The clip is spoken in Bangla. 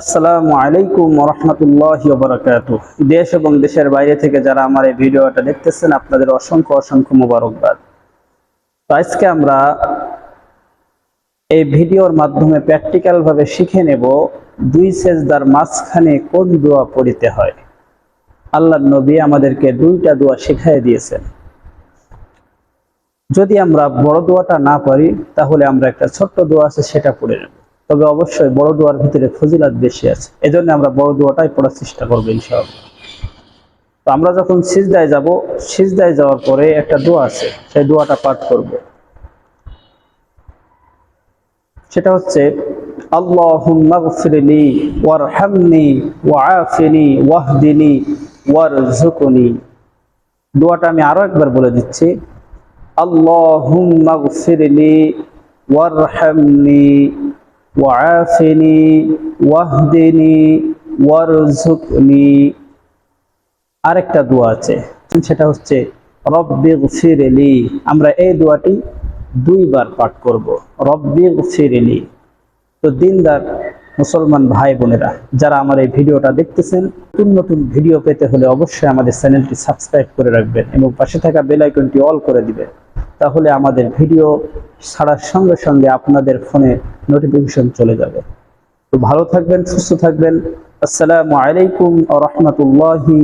আসসালামু আলাইকুম রহমতুল্লাহ বারাকাতু দেশ এবং দেশের বাইরে থেকে যারা আমার এই ভিডিওটা দেখতেছেন, আপনাদের অসংখ্য অসংখ্য মোবারকবাদ। আজকে আমরা এই ভিডিওর মাধ্যমে প্র্যাকটিক্যাল ভাবে শিখে নেব দুই সেজদার মাঝখানে কোন দোয়া পড়িতে হয়। আল্লাহ নবী আমাদেরকে দুইটা দোয়া শিখাই দিয়েছেন। যদি আমরা বড় দোয়াটা না পারি, তাহলে আমরা একটা ছোট্ট দোয়া আছে, সেটা পড়ে নেব। তবে অবশ্যই বড় দোয়ার ভিতরে ফজিলাত বেশি আছে। এজন্য আমরা বড় দোয়াটাই পড়ার চেষ্টা করব ইনশাআল্লাহ। তো আমরা যখন সিজদায় যাব, সিজদায় যাওয়ার পরে একটা দোয়া আছে, সেই দোয়াটা পাঠ করব। সেটা হচ্ছে, আল্লাহুম্মা গফিরলি, ওয়ারহামনি, ওয়াআফিনি, ওয়াহদিনি, ওয়ারযুকনি। দোয়াটা আমি আরও একবার বলে দিচ্ছি, আল্লাহুম্মা গফিরলি, ওয়ারহামনি ওয়াআফিনি ওয়াহদিনি ওয়ারযুকনি আরেকটা দোয়া আছে। সেটা হচ্ছে, রব্বি গফিরলি। আমরা এই দোয়াটি দুইবার পাঠ করব। রব্বি গফিরলি। তো দিনদার মুসলমান ভাই বোনেরা, যারা আমার এই ভিডিওটা দেখতেছেন, নতুন নতুন ভিডিও পেতে হলে অবশ্যই আমাদের চ্যানেলটি সাবস্ক্রাইব করে রাখবেন এবং পাশে থাকা বেল আইকনটি অল করে দিবেন। তাহলে আমাদের ভিডিও ছাড়ার সঙ্গে সঙ্গে আপনাদের ফোনে নোটিফিকেশন চলে যাবে। তো ভালো থাকবেন, সুস্থ থাকবেন। আসসালামু আলাইকুম আ রহমতুল্লাহি